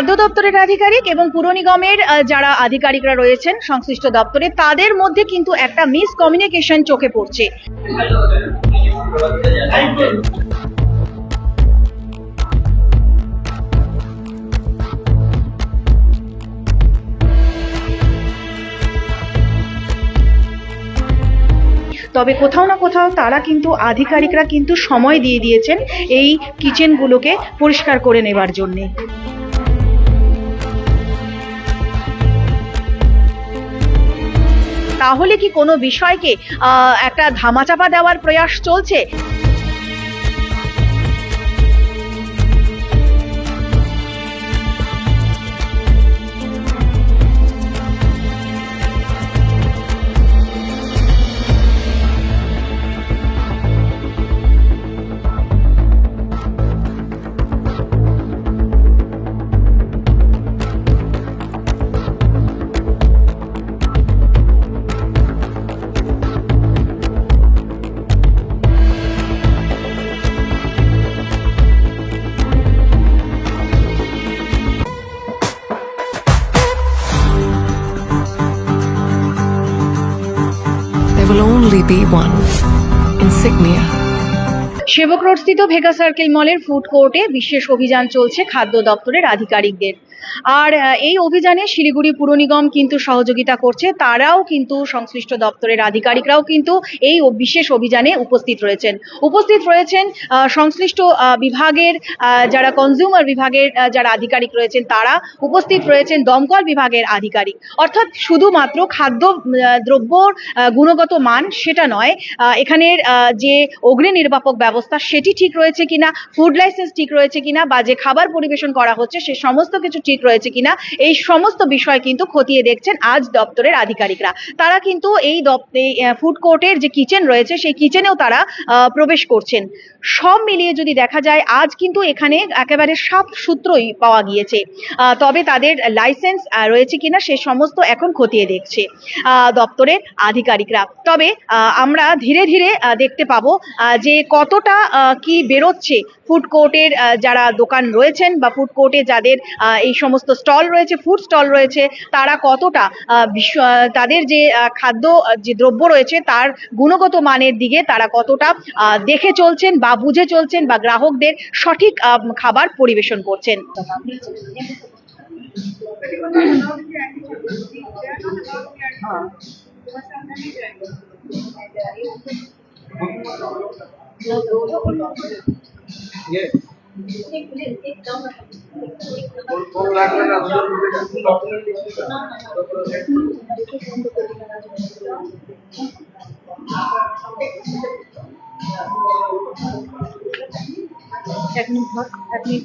খাদ্য দপ্তরের আধিকারিক এবং পুর নিগমের যারা আধিকারিকরা রয়েছেন সংশ্লিষ্ট দপ্তরে, তাদের মধ্যে কিন্তু একটা মিস কমিউনিকেশন চোখে পড়ছে। তবে কোথাও না কোথাও তারা কিন্তু, আধিকারিকরা কিন্তু সময় দিয়ে দিয়েছেন এই কিচেনগুলোকে পরিষ্কার করে নেবার জন্যে। তাহলে কি কোনো বিষয়কে একটা ধামাচাপা দেওয়ার প্রয়াস চলছে? Only be one insignia. Sevoke road স্থিত ভেগা সার্কেল মলের ফুড কোর্টে বিশেষ অভিযান চলছে খাদ্য দপ্তরের আধিকারিকদের আর এই অভিযানে শিলিগুড়ি পুর নিগম কিন্তু সহযোগিতা করছে। তারাও কিন্তু সংশ্লিষ্ট দপ্তরের আধিকারিকরাও কিন্তু এই বিশেষ অভিযানে উপস্থিত রয়েছেন। উপস্থিত রয়েছেন সংশ্লিষ্ট বিভাগের যারা কনজিউমার বিভাগের যারা আধিকারিক রয়েছেন তারা উপস্থিত রয়েছেন দমকল বিভাগের আধিকারিক। অর্থাৎ শুধুমাত্র খাদ্য আহ, দ্রব্যর গুণগত মান সেটা নয় এখানের যে অগ্নি নির্বাপক ব্যবস্থা সেটি ঠিক রয়েছে কিনা ফুড লাইসেন্স ঠিক রয়েছে কিনা বা যে খাবার পরিবেশন করা হচ্ছে সে সমস্ত কিছু ঠিক রয়েছে কিনা, এই সমস্ত বিষয় কিন্তু খতিয়ে দেখছেন আজ দপ্তরের আধিকারিকরা। তারা কিন্তু এই ফুড কোর্টের যে কিচেন রয়েছে, সেই কিচেনেও তারা প্রবেশ করছেন। সব মিলিয়ে যদি দেখা যায়, আজ কিন্তু এখানে একেবারে সাত সূত্রই পাওয়া গিয়েছে। তবে তাদের লাইসেন্স রয়েছে কিনা, সে সমস্ত এখন খতিয়ে দেখছে দপ্তরের আধিকারিকরা। তবে আমরা ধীরে ধীরে দেখতে পাবো যে কতটা কি বেরোচ্ছে ফুড কোর্টের যারা দোকান রয়েছেন বা ফুড কোর্টে যাদের এই সমস্ত স্টল রয়েছে ফুড স্টল রয়েছে তারা কতটা বিশ্ব- তাদের যে খাদ্য যে দ্রব্য রয়েছে তার গুণগত মানের দিকে তারা কতটা আহ, দেখে চলছেন বা বুঝে চলছেন বা গ্রাহকদের সঠিক আহ, খাবার পরিবেশন করছেন। এক মিনিট এক মিনিট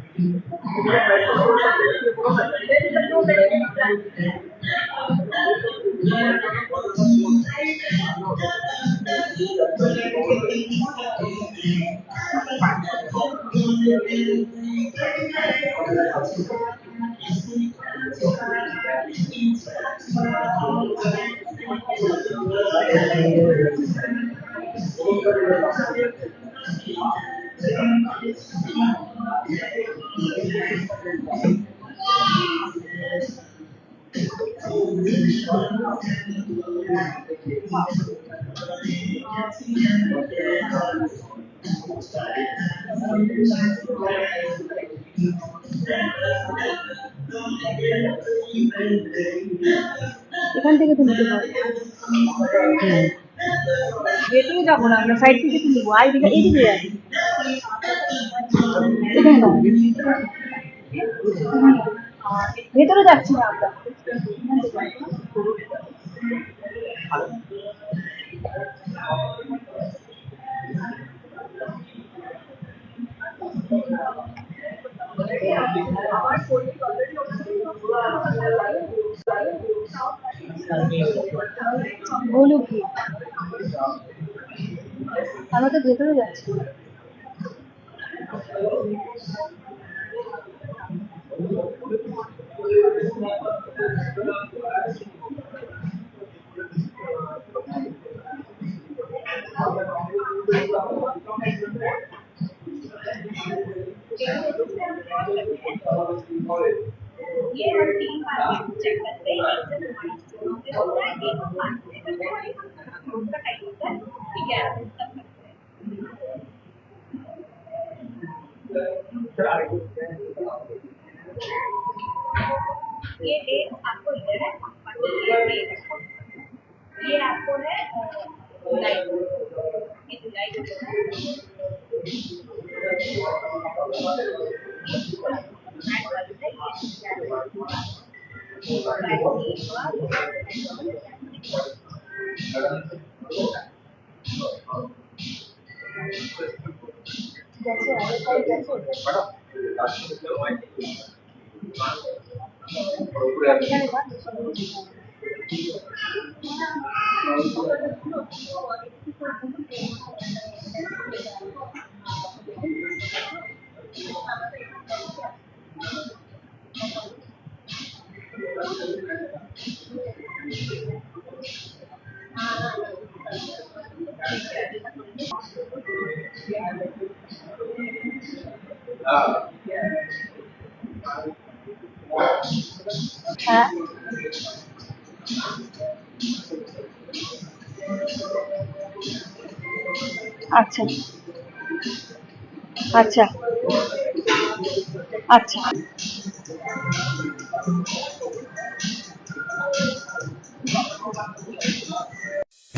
ধর। এখান থেকে তো নিতে পারো ভেতরে যাব না আমরা সাইড থেকে তুলবো আর এদিকে এদিকে যাবি। এখানে দাঁড়া। ভেতরে যাচ্ছি না আমরা। বলো কি আমরা তো ভেতরে যাচ্ছি। ये हम तीन बार चेक करते हैं एक जन हमारी स्टोर पे होता है एक हम पाँच से करते हैं हम उसका टाइम होता है कि ग्यारह बजे तक करते हैं ये जैसे आए कल जैसे Thank you. হ্যাঁ। আচ্ছা। আচ্ছা। আচ্ছা।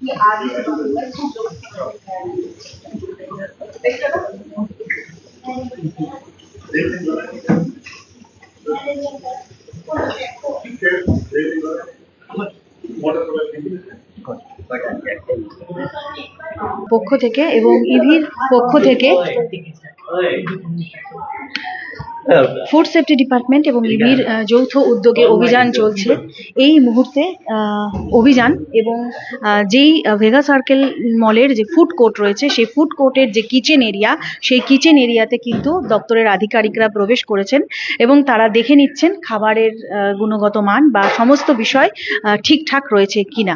ये आगे से পক্ষ থেকে এবং ইভির পক্ষ থেকে ফুড সেফটি ডিপার্টমেন্ট এবং আহ, যৌথ উদ্যোগে অভিযান চলছে। এই মুহূর্তে অভিযান এবং যেই ভেগা সার্কেল মলের যে ফুড কোর্ট রয়েছে সেই ফুড কোর্টের যে কিচেন এরিয়া সেই কিচেন এরিয়াতে কিন্তু দপ্তরের আধিকারিকরা প্রবেশ করেছেন এবং তারা দেখে নিচ্ছেন খাবারের গুণগত মান বা সমস্ত বিষয় ঠিকঠাক রয়েছে কিনা।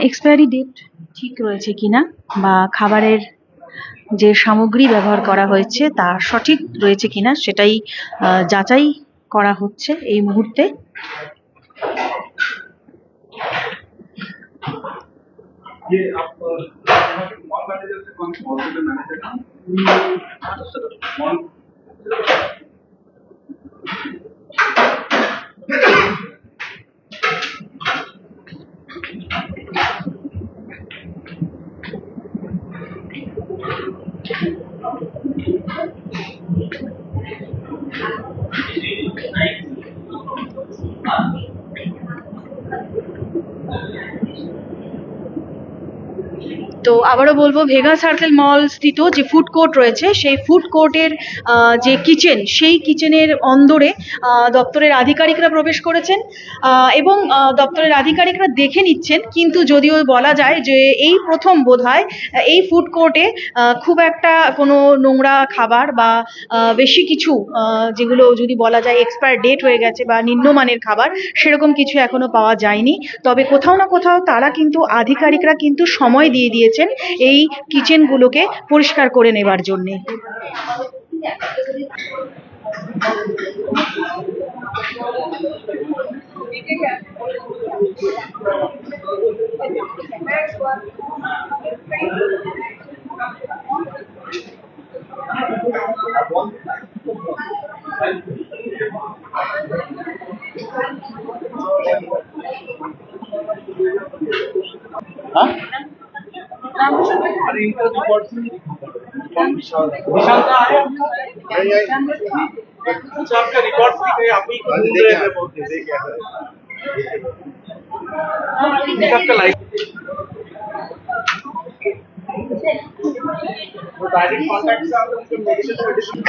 এক্সপায়ারি ডেট ঠিক রয়েছে কিনা বা খাবারের যে সামগ্রী ব্যবহার করা হয়েছে তা সঠিক রয়েছে কিনা সেটাই যাচাই করা হচ্ছে এই মুহূর্তে। তো আবারও বলব ভেগা সার্কেল মল স্থিত যে ফুড কোর্ট রয়েছে সেই ফুড কোর্টের যে কিচেন সেই কিচেনের অন্দরে দপ্তরের আধিকারিকরা প্রবেশ করেছেন। এবং দপ্তরের আধিকারিকরা দেখে নিচ্ছেন কিন্তু যদিও বলা যায় যে এই প্রথম বোধহয় আহ, এই ফুড কোর্টে খুব একটা কোনো নোংরা খাবার বা বেশি কিছু যেগুলো যদি বলা যায় এক্সপায়ার ডেট হয়ে গেছে বা নিম্নমানের খাবার সেরকম কিছু এখনও পাওয়া যায়নি। তবে কোথাও না কোথাও তারা কিন্তু আধিকারিকরা কিন্তু সময় দিয়ে দিয়েছেন এই কিচেনগুলোকে পরিষ্কার করে নেবার জন্যে। अरे अच्छा आपका रिकॉर्ड दिख रहे आप ही घूम रहे थे बहुत देर आपका लाइफ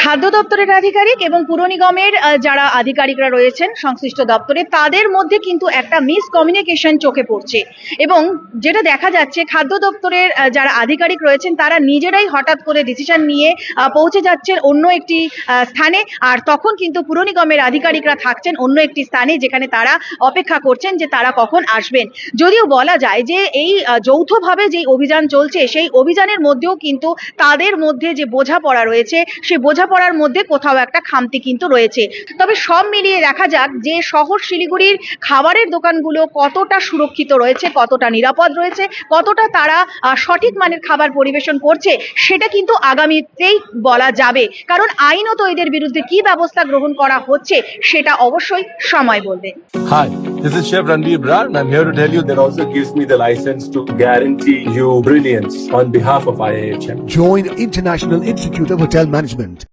খাদ্য দপ্তরের আধিকারিক এবং পুর নিগমের যারা আধিকারিকরা রয়েছেন সংশ্লিষ্ট দপ্তরে, তাদের মধ্যে কিন্তু একটা মিস কমিউনিকেশন চোখে পড়ছে। এবং যেটা দেখা যাচ্ছে, খাদ্য দপ্তরের যারা আধিকারিক রয়েছেন, তারা নিজেরাই হঠাৎ করে ডিসিশন নিয়ে পৌঁছে যাচ্ছেন অন্য একটি স্থানে। আর তখন কিন্তু পুর নিগমের আধিকারিকরা থাকছেন অন্য একটি স্থানে, যেখানে তারা অপেক্ষা করছেন যে তারা কখন আসবেন। যদিও বলা যায় যে এই যৌথভাবে যে অভিযান চলছে, সেই অভিযানের মধ্যেও কিন্তু তাদের মধ্যে যে বোঝাপড়া রয়েছে সেই বোঝাপড়ার মধ্যে কোথাও একটা খামতি কিন্তু রয়েছে। তবে সব মিলিয়ে দেখা যাক যে শহর শিলিগুড়ির খাবারের দোকানগুলো কতটা সুরক্ষিত রয়েছে কতটা নিরাপদ রয়েছে কতটা তারা সঠিক মানের খাবার পরিবেশন করছে সেটা কিন্তু আগামীতেই বলা যাবে। কারণ আইনত এদের বিরুদ্ধে কি ব্যবস্থা গ্রহণ করা হচ্ছে সেটা অবশ্যই সময় বলবে। Hi, this is Chef Ranveer Brar, and I'm here to tell you that also gives me the license to guarantee you brilliance on behalf of IIHM. Join International Institute of Hotel Management.